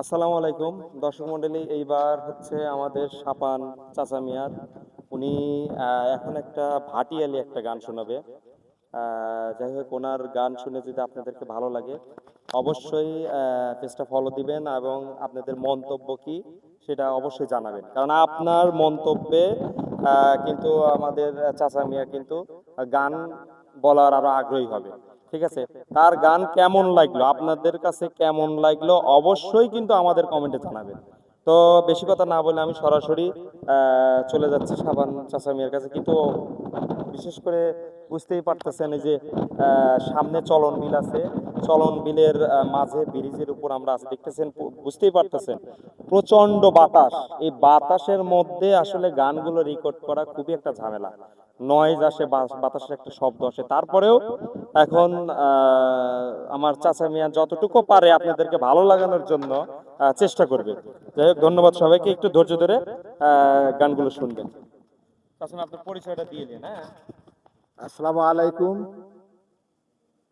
আসসালামু আলাইকুম। দর্শক মন্ডলী, এইবার হচ্ছে আমাদের সাপান চাচা মিয়ার। উনি এখন একটা ভাটিয়ালি একটা গান শোনাবে। যাই হোক, ওনার গান শুনে যদি আপনাদেরকে ভালো লাগে, অবশ্যই পেজটা ফলো দিবেন এবং আপনাদের মন্তব্য কি সেটা অবশ্যই জানাবেন। কারণ আপনার মন্তব্যে কিন্তু আমাদের চাচা মিয়া কিন্তু গান বলার আরও আগ্রহী হবে। ঠিক আছে? তার গান কেমন লাগল? আপনাদের কাছে কেমন লাগল? অবশ্যই কিন্তু আমাদের কমেন্টে জানাবেন। তো বেশি কথা না বলে আমি সরাসরি চলে যাচ্ছি সাবান চাচা মিয়ার কাছে। কিন্তু বিশেষ করে বুঝতেই পারতেছেন যে সামনে চলন বিল আছে। চলন বিলের মাঝে ব্রিজের উপর আমরা আছি। দেখতেছেন বুঝতেই পারতেছেন প্রচণ্ড বাতাস। এই বাতাসের মধ্যে আসলে গানগুলো রেকর্ড করা খুবই একটা ঝামেলা। নয়েজ আসে বাতাসের একটা শব্দ আসে। তারপরেও এখন আমার চাচা মিয়া যতটুকু পারে আপনাদেরকে ভালো লাগানোর জন্য চেষ্টা করবে। যাই হোক, ধন্যবাদ সবাইকে। একটু ধৈর্য ধরে গানগুলো শুনবেন। আপনার পরিচয়টা দিয়ে দিন হ্যাঁ। আসসালামু আলাইকুম।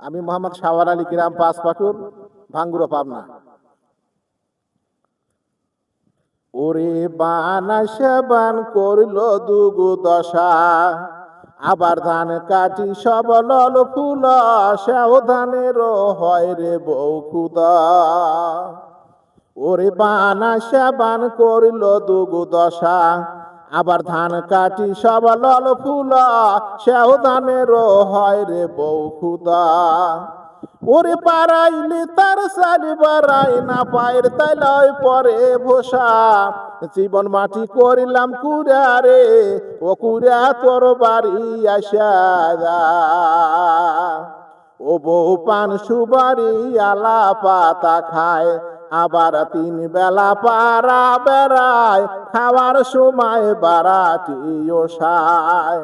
আমি মোহাম্মদ শাওয়ার আলী গ্রাম পাঁচপাটুর ভাঙ্গুরো পাবনা। ওরে বানা সেবান করিল দুগু দশা। আবার ধান কাটি সব লল ফুল ধানের হয় রে বউ খুদা ওরে বানা সেবান করিল দুগু দশা আবার ধান কাটি সব লল ফুল ধানের হয় রে বউ খুদা ওরে পারাইলে তার সালি বারাই না, পায়ের তাইলয় পরে ভোসা। জীবন মাটি করিলাম কুড়া রে ও কুড়া তোর বাড়ি আসা ও বউ পান সুবারি আলা পাতা খায়, আবার তিন বেলা পারা বেড়ায়, খাওয়ার সময় বারাটি ওসায়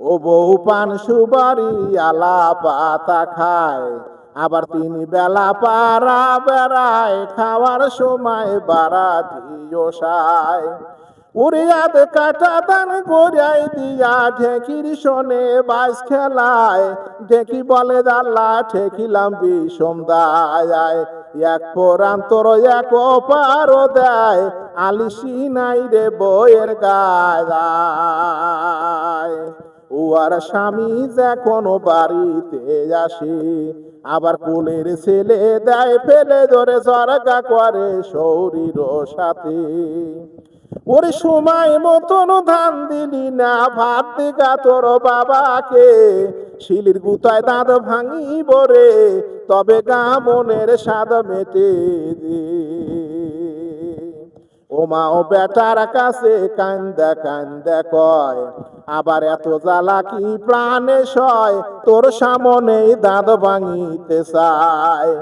ও বউ পান সুবারি আলা পাতা খায় আবার তিন বেলা পারা বেড়ায় খাওয়ার সময় বারাটি ওসায় উড়িয়াদ কাটা দান গড়াই দিয়া ঢেকির শোনে বাস খেলায়। ঢেকি বলে দাল্লা, ঠেকিলাম বিষম দায়। এক পরান্তর, এক পারো দেয়, আলিসি নাই রে বইয়ের গায়। উয়ার স্বামী যখন বাড়িতে আসে আবার কুলের ছেলে দেয় ফেলে ধরে সরগা করে শরীর সাথে। ওরে সময় মতন ধান দিলি না, ভাত দিগা তোর বাবাকে। শিলির গুতায় দাঁত ভাঙি বরে তবে গা মনের স্বাদ মেটে দে। ও মা ও বেটার কাছে কান্দা কান্দা কয় আবার এত জ্বালা কি প্রাণে সয়? তোর সামনেই দাঁত ভাঙিতে চায়।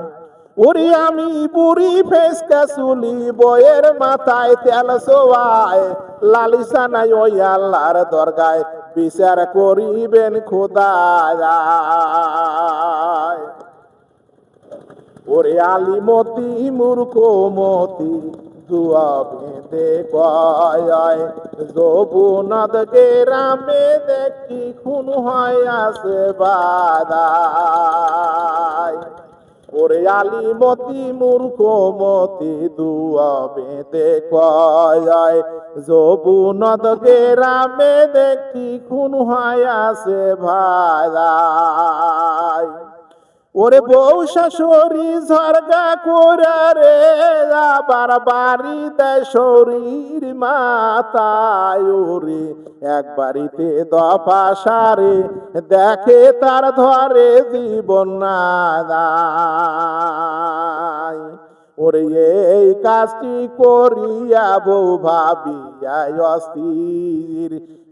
ওরে আমি বুড়ি ফেসকা চুলি বইয়ের মাথায় তেল সোয়ায়। লালিসা নাই ওই আল্লাহর দরগায় বিচার করিবেন খোদায়। ওরে আলিমতি মূর্খ মতি দুয়া বেঁধে কয় যৌবনাদ রামে দেখি খুন হয় আসে বাদায়। ওরে আলিমতি মূর্খ, মতি দুয়া বেঁধে কয় যৌবনাদ রামে দেখি খুন হয় আসে ভাই। ওরে বউ শাশুড়ি ঝরগা কোরা রে আবার বাড়ি দেয় শরীর মাতায় এক বাড়িতে দফা সারে, দেখে তার ধরে জীবন না ওরে এই কাজটি করিয়া বউ ভাবিয়া অস্থির।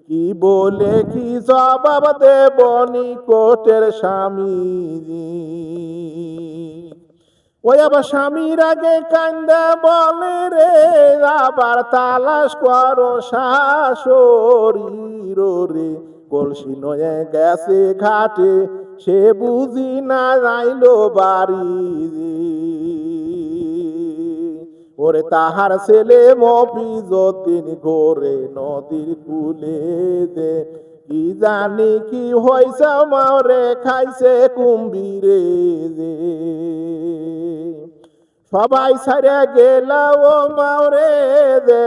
কি বলে, কি জবাব দেব নিকটের স্বামী ওই আবার স্বামীর আগে কান্দা বলে রে, আবার তালাশ করো শাশুড়ির রে কলসি নয়ে গেছে ঘাটে, সে বুঝি না যাইলো বাড়ি। ওরে তাহার ছেলে মপি যতীন ঘোরে নদীর কুলে দে কি জানি কি হয়েছে মারে খাইছে কুম্ভীরে দে সবাই সারে গেল ও মাওরে দে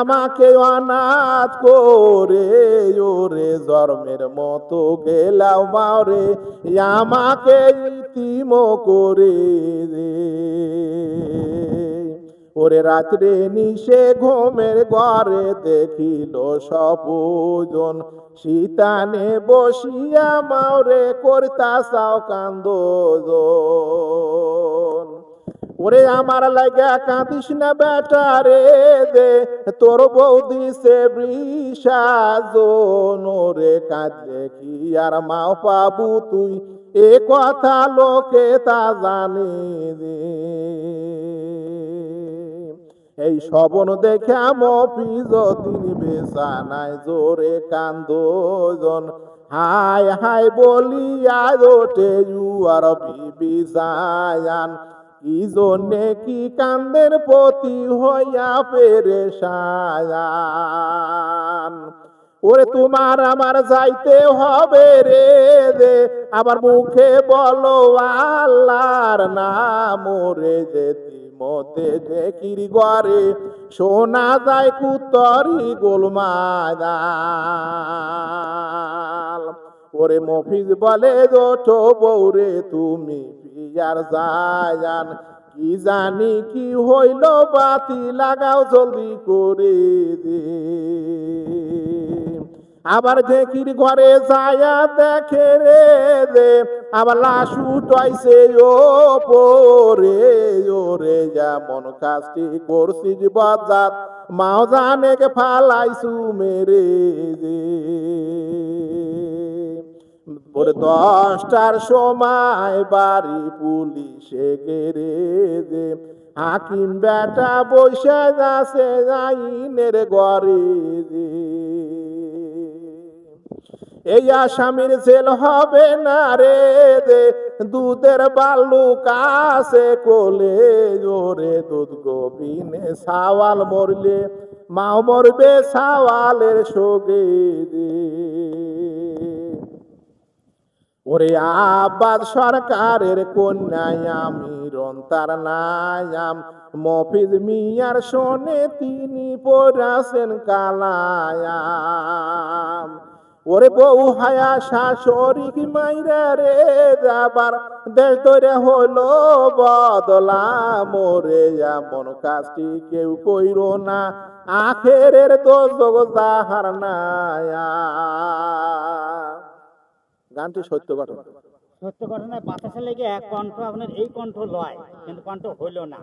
আমাকে অনাথ করে, ওরে জন্মের মতো গেলাও মাওরে, আমাকে ইতিম করে দে ওরে রাত্রে নিশে ঘুমের ঘরে দেখিল সপুজন শীতানে বসিয়া মাওরে করতা সাও কান্দোজন। ওরে আমার লাগা কাঁদিস না বেটা রে দে, তোর বৌদি সে বৃষাজন। ওরে কাঁদলে কি আর মাও পাবু তুই? এ কথা লোকে তা জানি এই শবন দেখে মফিজ তিনি বেসানায় জোরে কান্দোজন হাই হাই বলিয়া ওঠে ইউয়ার বিবি কি জন্যে কি কান্দের প্রতি হইয়া পেরে সায়ান। ওরে তোমার আমার যাইতে হবে রে দে আবার মুখে বলো আল্লাহর নাম ওরে যেতি মতে দেখির ঘরে শোনা যায় কুতরি গোলমাদাল ওরে মফিজ বলে জোটো বৌরে তুমি পিয়ার জায়ান। কি জানি কি হইল, বাতি লাগাও জলদি করে দে। আবার ঢেকির ঘরে যায়া দেখে রে দে আবার লাশ উঠাইছে, ও পরে, ওরে যেমন কাজটি করছিস বজাত মাও জানে কে ফালাইছু মেরে দে ওরে দশটার সময় বাড়ি পুলিশে গেরে দে হাকিম বেটা বসে যাচ্ছে আইনের ঘরে দে এই আসামির জেল হবে না রে দে। দুধের বালু কাছে কোলে জোরে দুধ গোবিনে সাওয়াল মরলে, মাও মরবে সাওয়ালের দে। ওরে আবাদ সরকারের কন্যায় আমি রন্তার নায়াম, মফিজ মিয়ার শোনে তিনি পড়াছেন কালায়াম। ওরে বউ হায়া শাশুড়ি কি মাইরা রে যাবার। দেশ ধরে হলো বদলা মোরে, এমন কাজটি কেউ কইর না। আখেরের দোষ জাহার নায়া গানটি সত্য ঘটনা। সত্য ঘটনায় বাতাসে লেগে এক কণ্ঠ আপনার, এই কণ্ঠ লয়, কিন্তু কণ্ঠ হইল না।